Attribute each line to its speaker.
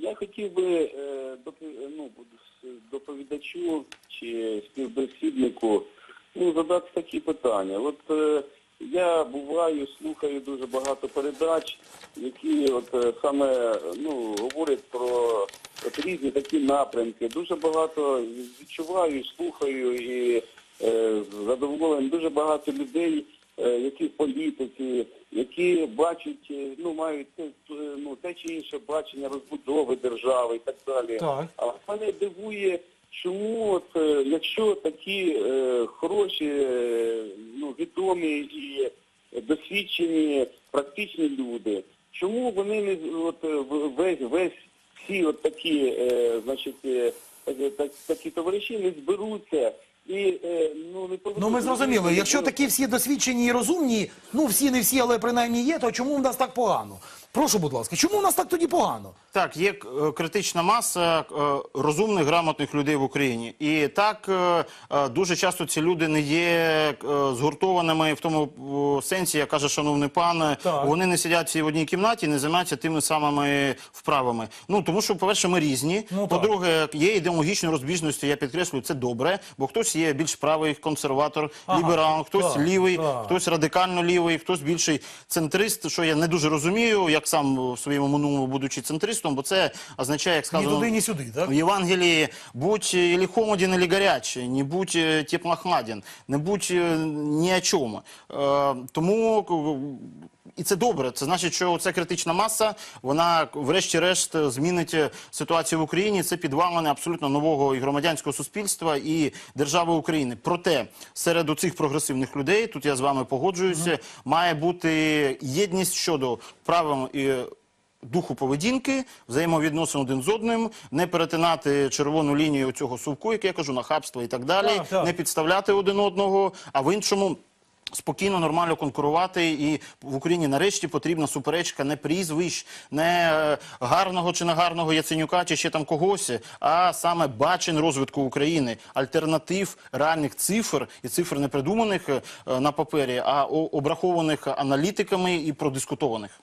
Speaker 1: Я хотів би е, ну, доповідачу чи співбесіднику ну, задати такі питання. От е, я буваю, слухаю дуже багато передач, які от е, саме ну, говорять про от різні такі напрямки. Дуже багато відчуваю, слухаю і е, з дуже багато людей, які в політиці, які бачать, е, ну мають е, ну, те чи інше бачення розбудови держави і так далі.
Speaker 2: Так.
Speaker 1: А мене дивує, чому от, е, якщо такі е, хороші, е, ну, відомі і досвідчені практичні люди, чому вони не от, е, весь, весь всі от такі, е, значить, е, так- так- такі товариші не зберуться е, ну
Speaker 2: ми зрозуміли, якщо такі всі досвідчені і розумні, ну всі не всі, але принаймні є, то чому в нас так погано? Прошу, будь ласка, чому в нас так тоді погано?
Speaker 3: Так, є е, критична маса е, розумних, грамотних людей в Україні. І так е, е, дуже часто ці люди не є е, згуртованими в тому е, сенсі, як каже шановний пан.
Speaker 2: Так.
Speaker 3: Вони не сидять всі в одній кімнаті, не займаються тими самими вправами. Ну тому що, по-перше, ми різні.
Speaker 2: Ну, так.
Speaker 3: По-друге, є ідеологічні розбіжності. Я підкреслюю, це добре, бо хтось є більш правий консерватор,
Speaker 2: Ага,
Speaker 3: ліберал, хтось
Speaker 2: так,
Speaker 3: лівий,
Speaker 2: так.
Speaker 3: хтось радикально лівий, хтось більший центрист, що я не дуже розумію, як сам в своєму минулому будучи центристом, бо це означає, як
Speaker 2: Ні туди, ні сюди, так?
Speaker 3: в Євангелії, будь е, ілі холоден, ілі гарячий, не будь е, теплохладен, не будь е, ні о чому. Тому і це добре. Це значить, що ця критична маса, вона врешті-решт змінить е, ситуацію в Україні. Це підвалини абсолютно нового і громадянського суспільства і держави України. Проте серед оцих прогресивних людей, тут я з вами погоджуюся, має бути єдність щодо правил і духу поведінки, взаємовідносин один з одним, не перетинати червону лінію цього сувку, як я кажу, нахабства і так далі,
Speaker 2: Так, так.
Speaker 3: не підставляти один одного, а в іншому. Спокійно, нормально конкурувати, і в Україні нарешті потрібна суперечка не прізвищ, не е, гарного чи негарного Яценюка, чи ще там когось, а саме бачень розвитку України, альтернатив, реальних цифр і цифр не придуманих е, на папері, а обрахованих аналітиками і продискутованих.